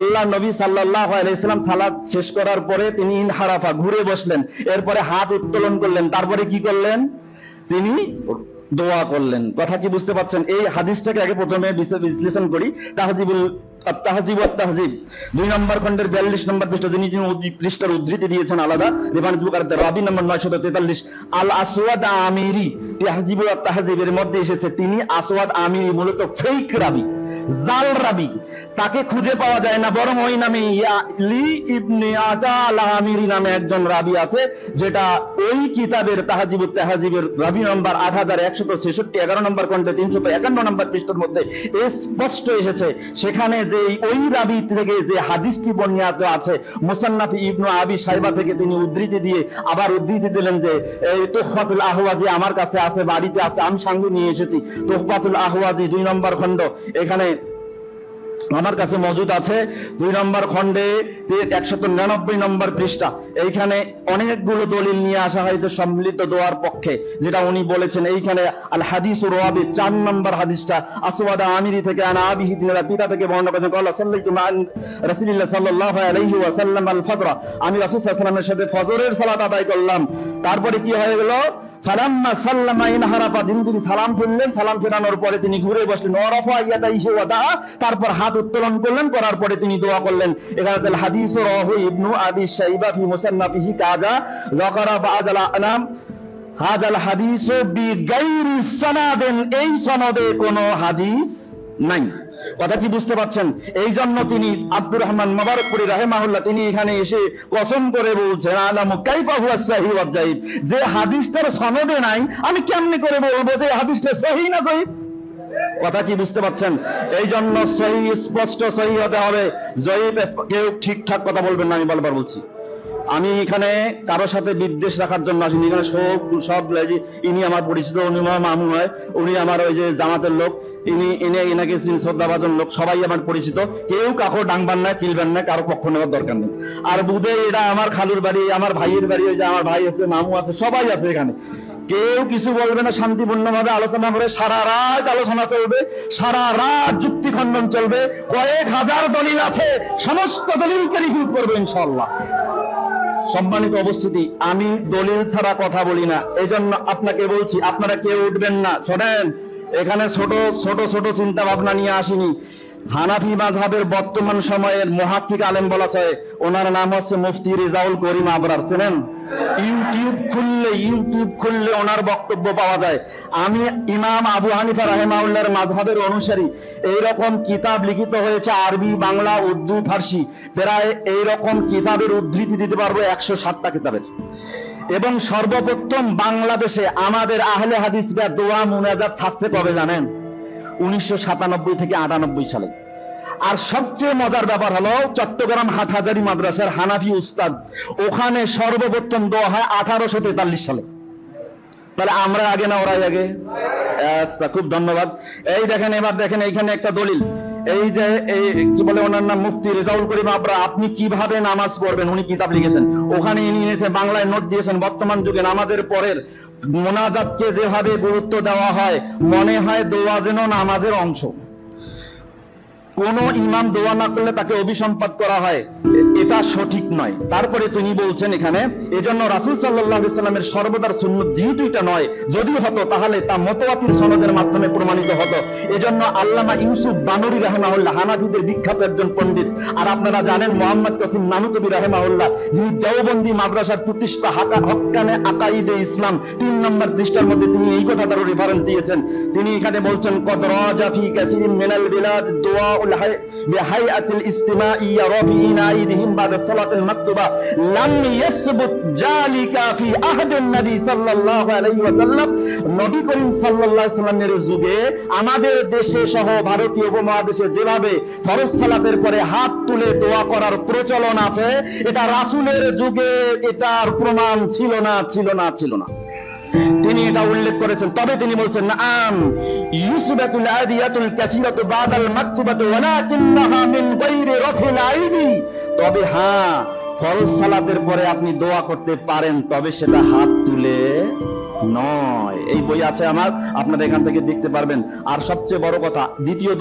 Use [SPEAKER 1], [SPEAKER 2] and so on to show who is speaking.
[SPEAKER 1] আল্লাহ নবী সাল্লাহ আলাইসালাম সালাদ শেষ করার পরে তিনি ইনহারাফা ঘুরে বসলেন। এরপরে হাত উত্তোলন করলেন। তারপরে কি করলেন? তিনি দোয়া করলেন। কথা কি বুঝতে পারছেন? এই হাদিসটাকে আগে প্রথমে বিশ্লেষণ করি। তাহজিবুল তাহজিব তাহজিব। দুই নম্বর খন্ডের বিয়াল্লিশ নম্বর পৃষ্ঠা যিনি যিনি পৃষ্ঠার উদ্ধৃতি দিয়েছেন আলাদা। বুক রাবি নম্বর নয়শত তেতাল্লিশ। আল আসওয়াদ আমিরি। তাহজিবুল তাহজিবের মধ্যে এসেছে। তিনি আসওয়াদ আমিরি মূলত ফেক রাবি। জাল রাবি, তাকে খুঁজে পাওয়া যায় না। বরং ওই নামে লি ইবনে আজাল আমিরি নামে একজন রাবি আছে। যেটা ওই কিতাবের তাহাজিবুত তাহাজিবের রাবি নম্বর আট হাজার একশত ছেষট্টি, এগারো নম্বর খন্ডে, তিনশত একান্ন নম্বর পৃষ্ঠের মধ্যে স্পষ্ট এসেছে। সেখানে যে ওই রাবি থেকে যে হাদিসটি বর্ণিত আছে, মুসান্নাফি ইবনু আবি সাইবা থেকে তিনি উদ্ধৃতি দিয়ে আবার উদ্ধৃতি দিলেন যে, এই তোহফাতুল আহওয়াজি আমার কাছে আছে, বাড়িতে আছে, আমি সঙ্গে নিয়ে এসেছি। তোহফাতুল আহওয়াজি দুই নম্বর খণ্ড এখানে আমার কাছে মজুদ আছে। দুই নম্বর খণ্ডে একশত নিরানব্বই নম্বর পৃষ্ঠা। এইখানে অনেকগুলো দলিল নিয়ে আসা হয়েছে সম্মিলিত দোয়ার পক্ষে, যেটা উনি বলেছেন। এইখানে আল হাদিস রোয়াবি চার নম্বর হাদিসটা। আসওয়াদা আমিরি থেকে, আনা আবিহি পিতা থেকে বর্ণনা করেছেন কল্লা সাল্লাইতু মান আলাইহি ওয়া সাল্লাম আল ফজরা আমি রাসূল সাল্লাল্লাহু সাথে ফজরের সালাত আদায় করলাম। তারপরে কি হয়ে গেল? তারপর হাত উত্তোলন করলেন, করার পরে তিনি দোয়া করলেন। এখানে হাদিস হাজাল হাদিস এই সনদে কোনো হাদিস নাই। কথা কি বুঝতে পারছেন? এই জন্য তিনি আব্দুর রহমান মোবারকপুরি রাহেমাহুল্লাহ তিনি এখানে এসে কসম করে বলছেন, আলামু কাইফা হুয়া সাহি ওয়া যে হাদিসটার সনদে নাই, আমি কেমনে করে বলব যে হাদিসটা সহি না সহি কথা কি বুঝতে পারছেন? এই জন্য সহি, স্পষ্ট সহি হতে হবে। জয়ীব কেউ ঠিকঠাক কথা বলবেন না, আমি বারবার বলছি। আমি এখানে কারোর সাথে বিদ্বেষ রাখার জন্য আসিনি। এখানে সব সব ইনি আমার পরিচিত, উনি আমার মামু হয়। উনি আমার ওই যে জামাতের লোক। ইনি ইনি এনাকে চিনি শ্রদ্ধাভাজন লোক, সবাই আমার পরিচিত। কেউ কাকো ডাংবান না কিলবেন না কারও পক্ষ নেওয়ার দরকার নেই। আর বুধে এটা আমার খালুর বাড়ি, আমার ভাইয়ের বাড়ি, ওই যে আমার ভাই আছে, মামু আছে, সবাই আছে এখানে। কেউ কিছু বলবে না শান্তিপূর্ণ ভাবে আলোচনা করে সারা রাত আলোচনা চলবে, সারা রাত যুক্তি খণ্ডন চলবে। কয়েক হাজার দলিল আছে, সমস্ত দলিলকে রিভিউ করবে ইনশাল্লাহ সম্মানিত অবস্থিতি আমি দলিল ছাড়া কথা বলি না এই আপনাকে বলছি, আপনারা কেউ উঠবেন না, শোনেন। এখানে ছোট ছোট ছোট চিন্তা ভাবনা নিয়ে আসিনি। হানাফি মাঝহাবের বর্তমান সময়ের মহাত্মিক আলেম বলা হয় ওনার নাম হচ্ছে মুফতি রেজাউল করিম আবরার, চেনেন? ইউটিউব খুললে ইউটিউব খুললে ওনার বক্তব্য পাওয়া যায়। আমি ইমাম আবু হানিফা রাহেমাউল্লাহর মাঝহাবের অনুসারী। এইরকম কিতাব লিখিত হয়েছে আরবি, বাংলা, উর্দু, ফার্সি। প্রায় এইরকম কিতাবের উদ্ধৃতি দিতে পারব একশো সাতটা কিতাবের। এবং সর্বপ্রথম বাংলাদেশে আমাদের আহলে হাদিসরা দোয়া মুনাজাত থাকতে কবে জানেন? উনিশশো সাতানব্বই থেকে আটানব্বই সালে। আর সবচেয়ে মজার ব্যাপার হলো চট্টগ্রাম হাটহাজারি মাদ্রাসার হানাফি উস্তাদ, ওখানে সর্বপ্রথম দোয়া হয় আঠারোশো তেতাল্লিশ সালে। তাহলে আমরা আগে না ওরাই আগে? আচ্ছা খুব ধন্যবাদ। এই দেখেন, এবার দেখেন, এইখানে একটা দলিল। এই যে, এই কি বলে ওনার নাম, মুফতি রেজাউল করিম আবরা, আপনি কীভাবে নামাজ পড়বেন? উনি কিতাব লিখেছেন। ওখানে ইনি এনেছে বাংলায় নোট দিয়েছেন, বর্তমান যুগে নামাজের পরের মোনাজাতকে যেভাবে গুরুত্ব দেওয়া হয়, মনে হয় দোয়া যেন নামাজের অংশ। কোন ইমাম দোয়া না করলে তাকে অভিসম্পাদ করা হয় এটা সঠিক নয়। তারপরে তিনি বলছেন এখানে, এজন্য রাসুল সাল্লাহ ইসলামের সর্বদার সুন্নত যেহেতু এটা নয় যদি হতো, তাহলে তা মতওয়াতির সনদের মাধ্যমে প্রমাণিত হতো। এজন্য আল্লামা ইউসুফ বানুরি রাহেমাহুল্লাহ হানাফিদের বিখ্যাত একজন পণ্ডিত। আর আপনারা জানেন মোহাম্মদ কাসিম নানুতবি রাহেমাহুল্লাহ, যিনি দেওবন্দি মাদ্রাসার প্রতিষ্ঠা হাকা হক্কানে আকাইদে ইসলাম, তিন নম্বর পৃষ্ঠার মধ্যে তিনি এই কথাটারও রেফারেন্স দিয়েছেন। তিনি এখানে বলছেন, কদ রাজাফি কাসিম মিনাল বিলাদ, দোয়া بهيئة الاستماع رافعين أيديهم بعد الصلاة المكتوبة لم يثبت ذلك في عهد النبي صلى الله عليه وسلم নবী করিম সাল্লাল্লাহু আলাইহি সাল্লামের যুগে আমাদের দেশে সহ ভারতীয় উপমহাদেশে যেভাবে ফরজ সালাতের পরে হাত তুলে দোয়া করার প্রচলন আছে এটা রাসূলের যুগে এটার প্রমাণ ছিল না ছিল না ছিল না তিনি এটা উল্লেখ করেছেন। তবে তিনি বলছেন আম আদিয়াতুল কাসিরাতু বাদাল মাকতুবাতু ওয়ালাকিন্নাহা মিন গায়রি রাফিল আইদি। তবে হ্যাঁ ফরজ সালাতের পরে আপনি দোয়া করতে পারেন, তবে সেটা হাত তুলে নয়। এই বই আছে আমার, আপনারা এখান থেকে দেখতে পারবেন। আর সবচেয়ে বড় কথা, দ্বিতীয়